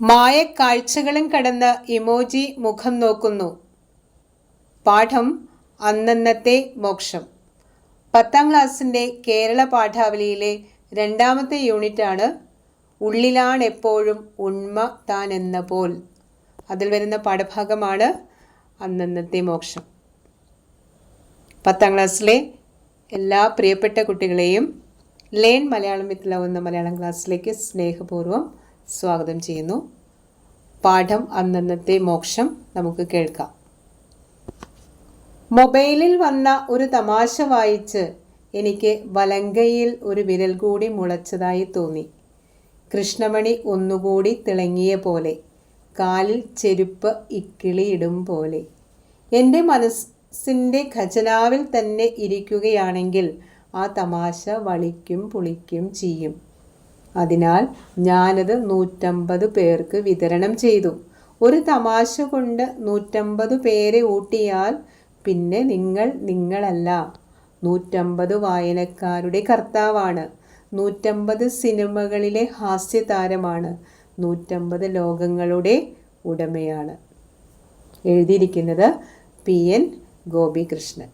മായക്കാഴ്ചകളും കടന്ന് ഇമോജി മുഖം നോക്കുന്നു. പാഠം അന്നന്നത്തെ മോക്ഷം. പത്താം ക്ലാസ്സിന്റെ കേരള പാഠാവലിയിലെ രണ്ടാമത്തെ യൂണിറ്റാണ് ഉള്ളിലാണെപ്പോഴും ഉണ്മ താൻ എന്ന പോൽ. അതിൽ വരുന്ന പാഠഭാഗമാണ് അന്നന്നത്തെ മോക്ഷം. പത്താം ക്ലാസ്സിലെ എല്ലാ പ്രിയപ്പെട്ട കുട്ടികളെയും ലേൺ മലയാളം വിത്ത് ലവ് എന്ന മലയാളം ക്ലാസ്സിലേക്ക് സ്നേഹപൂർവം സ്വാഗതം ചെയ്യുന്നു. പാഠം അന്നന്നത്തെ മോക്ഷം നമുക്ക് കേൾക്കാം. മൊബൈലിൽ വന്ന ഒരു തമാശ വായിച്ച് എനിക്ക് വലങ്കയിൽ ഒരു വിരൽ കൂടി മുളച്ചതായി തോന്നി. കൃഷ്ണമണി ഒന്നുകൂടി തിളങ്ങിയ പോലെ കാലിൽ ചെരുപ്പ് ഇക്കിളിയിടും പോലെ. എന്റെ മനസ്സിന്റെ ഖജനാവിൽ തന്നെ ഇരിക്കുകയാണെങ്കിൽ ആ തമാശ വളിക്കും പുളിക്കും ചെയ്യും. അതിനാൽ ഞാനത് നൂറ്റമ്പത് പേർക്ക് വിതരണം ചെയ്തു. ഒരു തമാശ കൊണ്ട് നൂറ്റമ്പത് പേരെ ഊട്ടിയാൽ പിന്നെ നിങ്ങൾ നിങ്ങളല്ല. നൂറ്റമ്പത് വായനക്കാരുടെ കർത്താവാണ്. നൂറ്റമ്പത് സിനിമകളിലെ ഹാസ്യതാരമാണ്. നൂറ്റമ്പത് ലോകങ്ങളുടെ ഉടമയാണ്. എഴുതിയിരിക്കുന്നത് പി. എൻ. ഗോപികൃഷ്ണൻ.